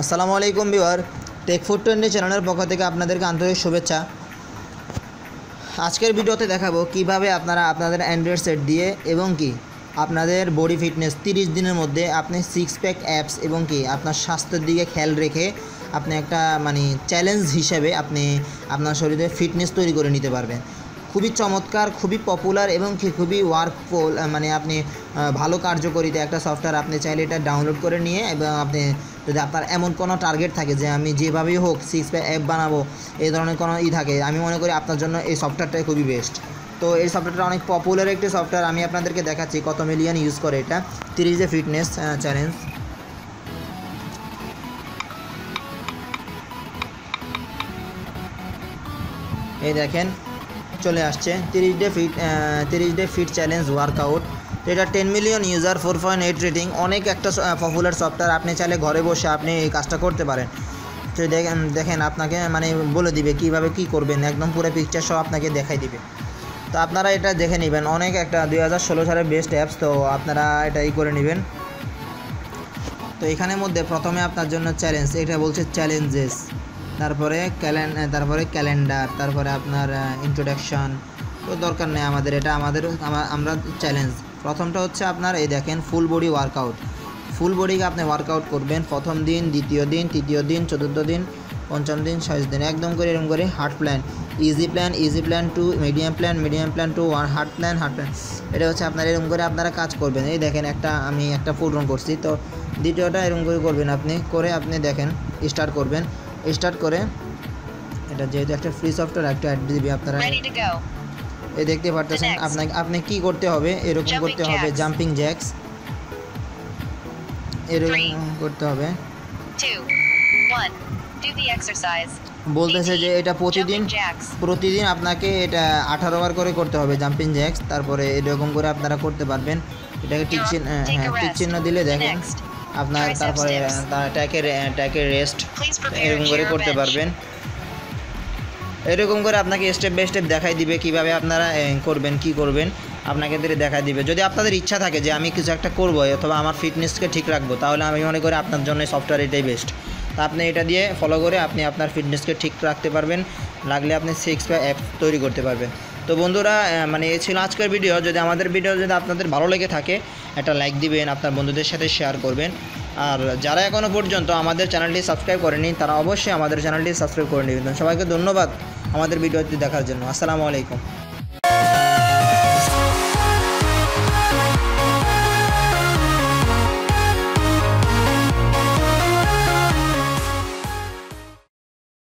আসসালামু আলাইকুম beware take food twenty চ্যানেলের পক্ষ থেকে আপনাদেরকে আন্তরিক শুভেচ্ছা। আজকের ভিডিওতে দেখাবো কীভাবে আপনারা আপনাদের অ্যান্ড্রয়েড সেট দিয়ে এবং কি আপনাদের বডি ফিটনেস তিরিশ দিনের মধ্যে আপনি সিক্স প্যাক অ্যাপস এবং কি আপনার স্বাস্থ্যের দিকে খেয়াল রেখে আপনি একটা মানে চ্যালেঞ্জ হিসেবে আপনি আপনার শরীরে ফিটনেস তৈরি করে নিতে পারবেন। খুবই চমৎকার, খুবই পপুলার এবং কি খুবই ওয়ার্কফুল মানে আপনি ভালো কার্যকরিতা একটা সফটওয়্যার আপনি চাইলে এটা ডাউনলোড করে নিয়ে এবং আপনি যদি আপনার এমন কোনো টার্গেট থাকে যে আমি যেভাবেই হোক সিক্স প্যাক অ্যাপ বানাবো, এই ধরনের কোনো ই থাকে, আমি মনে করি আপনার জন্য এই সফটওয়্যারটাই খুবই বেস্ট তো এই সফটওয়্যারটা অনেক পপুলার একটি সফটওয়্যার আমি আপনাদেরকে দেখাচ্ছি কত মিলিয়ন ইউজ করে এটা। তিরিশ ডে ফিটনেস চ্যালেঞ্জ এই দেখেন চলে আসছে। তিরিশ ডে ফিট তিরিশ ডে ফিট চ্যালেঞ্জ ওয়ার্কআউট তো এটা ten million user four point eight rating অনেক একটা পপুলার সফটওয়্যার আপনি চাইলে ঘরে বসে আপনি এই কাজটা করতে পারেন। তো দেখেন দেখেন আপনাকে মানে বলে দিবে কীভাবে কি করবেন। একদম পুরো পিকচার সহ আপনাকে দেখাই দিবে। তো আপনারা এটা দেখে নেবেন। অনেক একটা দুই হাজার ষোলো সালের বেস্ট অ্যাপস তো আপনারা এটা ই করে নেবেন। তো এখানের মধ্যে প্রথমে আপনার জন্য চ্যালেঞ্জ এটা বলছে চ্যালেঞ্জেস তারপরে তারপরে ক্যালেন্ডার, তারপরে আপনার ইন্ট্রোডাকশন তো দরকার নেই আমাদের, এটা আমাদের আমরা চ্যালেঞ্জ প্রথমটা হচ্ছে আপনার, এই দেখেন ফুল বডি ওয়ার্কআউট ফুল বডিকে আপনি ওয়ার্কআউট করবেন, প্রথম দিন, দ্বিতীয় দিন, তৃতীয় দিন, চতুর্থ দিন, পঞ্চম দিন ষষ্ঠ দিন, একদম করে এরকম করে hard plan easy plan easy plan to medium plan medium plan to one hard plan hard plan এটা হচ্ছে আপনার এরকম করে আপনারা কাজ করবেন। এই দেখেন একটা, আমি একটা পূরণ করছি। তো দ্বিতীয়টা এরকম করে করবেন আপনি, করে আপনি দেখেন স্টার্ট করবেন। স্টার্ট করে। এটা যেহেতু একটা ফ্রি সফটওয়্যার একটা অ্যাড দিবি আপনারা. এই দেখতে পারতেছেন আপনাকে আপনি কি করতে হবে? এরকম করতে হবে জাম্পিং জ্যাক্স এরকম করতে হবে. বলতেছে যে এটা প্রতিদিন প্রতিদিন আপনাকে এটা আঠারো বার করে করতে হবে জাম্পিং জ্যাক্স তারপরে এরকম করে আপনারা করতে পারবেন। এটাকে টিক চিহ্ন হ্যাঁ টিক চিহ্ন দিলে দেখেন. আপনার তারপরে ট্যাকের ট্যাকের রেস্ট এরকম করে করতে পারবেন। এরকম করে আপনাকে স্টেপ বাই স্টেপ দেখাই দিবে কীভাবে আপনারা করবেন কি করবেন। আপনাকে এদের দেখাই দিবে। যদি আপনাদের ইচ্ছা থাকে যে আমি কিছু একটা করব অথবা আমার ফিটনেসকে ঠিক রাখব তাহলে আমি মনে করি আপনার জন্য সফটওয়্যার এটাই বেস্ট তা আপনি এটা দিয়ে ফলো করে আপনি আপনার ফিটনেসকে ঠিক রাখতে পারবেন। লাগলে আপনি সিক্স বা অ্যাপ তৈরি করতে পারবেন। তো বন্ধুরা মানে এ ছিল আজকের ভিডিও যদি আমাদের ভিডিও যদি আপনাদের ভালো লেগে থাকে, একটা লাইক দিবেন, আপনার বন্ধুদের সাথে শেয়ার করবেন। আর যারা এখনও পর্যন্ত আমাদের চ্যানেলটি সাবস্ক্রাইব করেনি, তারা অবশ্যই আমাদের চ্যানেলটি সাবস্ক্রাইব করে নেবেন। সবাইকে ধন্যবাদ আমাদের ভিডিওটি দেখার জন্য। আসসালামু আলাইকুম।